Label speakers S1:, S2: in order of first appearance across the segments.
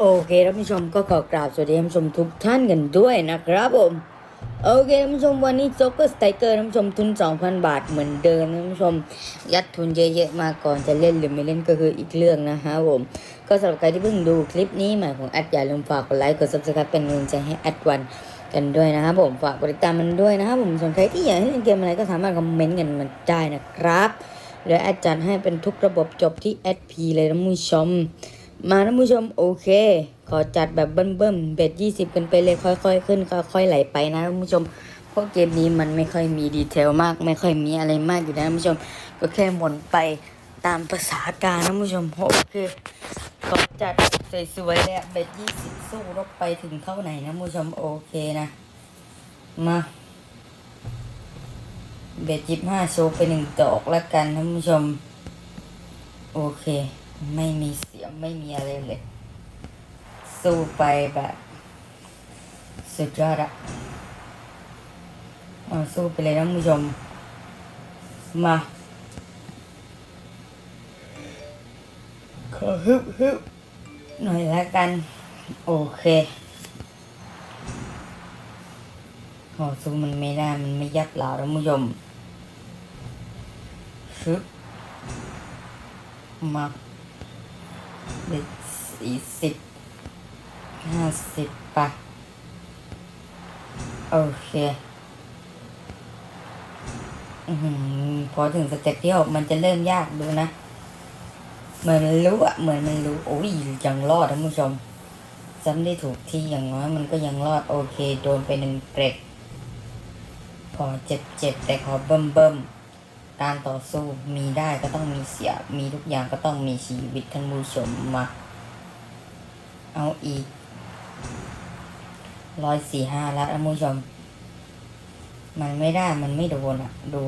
S1: โอเคท่านผู้ชมก็ขอกราบสวัสดีท่านผู้ชมทุกท่านกันด้วยนะครับผม โอเคท่านผู้ชมวันนี้โจ๊กเกอร์สไตเกอร์ท่านผู้ชมทุน 2,000 บาทเหมือนเดิมท่านผู้ชม ยัดทุนเยอะๆมาก่อนจะเล่นหรือไม่เล่นก็คืออีกเรื่องนะฮะผม ก็สำหรับใครที่เพิ่งดูคลิปนี้ใหม่ของแอดอย่าลืมฝากกดไลค์กด subscribe เป็นกำลังใจให้แอดวัน กันด้วยนะครับผมฝากกดติดตามมันด้วยนะครับผมส่วนใครที่อยากให้เล่นเกมอะไรก็สามารถคอมเมนต์กันมันได้นะครับเดี๋ยวแอดจัดให้เป็นทุกระบบจบที่ SP เลยท่านผู้ชม มาท่านผู้ชมโอเค ขอจัดแบบเบิ้มๆเบ็ดยี่สิบกันไปเลยค่อยๆ ขึ้นค่อยๆไหลไปนะท่านผู้ชมเพราะเกมนี้มันไม่ค่อยมีดีเทลมาก ไม่ค่อยมีอะไรมากอยู่นะท่านผู้ชม ก็แค่หมุนไปตามภาษาการท่านผู้ชมโอเค ขอจัดสวยๆเลยอะเบ็ดยี่สิบสู้รบไปถึงเท่าไหนนะผู้ชมโอเคนะ มา เบ็ดยี่ห้าโชว์ไปหนึ่งดอกแล้วกันท่านผู้ชม โอเค ไม่มีเสียงไม่มีอะไรเลย สู้ไปแบบสุดยอดอะเอาสู้ไปเลยนะผู้ชม มา ขอฮึบฮึบหน่อยแล้วกัน โอเคขอสู้มันไม่ได้ มันไม่ยัดเราแล้วคุณผู้ชมฮึบมาเด็กสี่สิบห้าสิบปะโอเคอพอถึงสเต็ปที่หกมันจะเริ่มยากดูนะ เหมือนมันรู้อะเหมือนมันรู้โอ้ยยังรอดท่านผู้ชมจำได้ถูกที่อย่างน้อยมันก็ยังรอดโอเค โดนไปหนึ่งเกรดพอเจ็บเจ็บแต่ขอเบิ่มเบิ่มการต่อสู้มีได้ก็ต้องมีเสีย มีทุกอย่างก็ต้องมีชีวิตท่านผู้ชมมา เอาอีกร้อยสี่ห้าแล้วท่านผู้ชม มันไม่ได้มันไม่โดนอะดู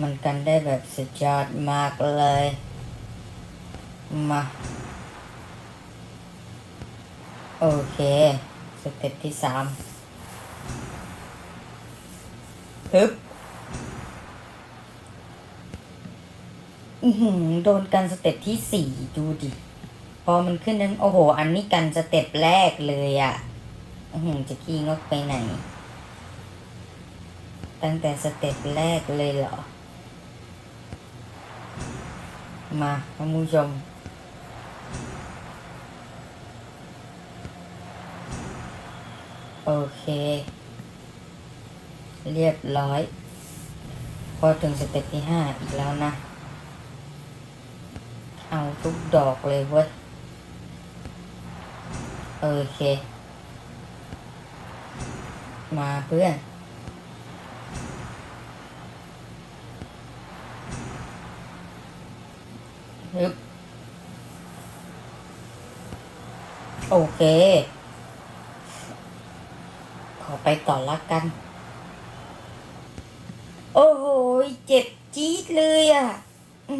S1: มันกันได้แบบสุดยอดมากเลย มา โอเคสเต็ปที่สามฮึบอือหือโดนกันสเต็ปที่สี่ดูดิ พอมันขึ้นนั้น โอ้โห อันนี้กันสเต็ปแรกเลยอะ่ะอือหืจะขี้งกไปไหน ตั้งแต่สเต็ปแรกเลยเหรอ มาท่านผู้ชมโอเค เรียบร้อย พอถึงสเต็ปที่ห้าอีกแล้วนะ เอาทุกดอกเลยเว้ย โอเค มาเพื่อน ฮึบโอเค ขอไปต่อละกัน โอ้โห เจ็บจี๊ดเลยอะ อื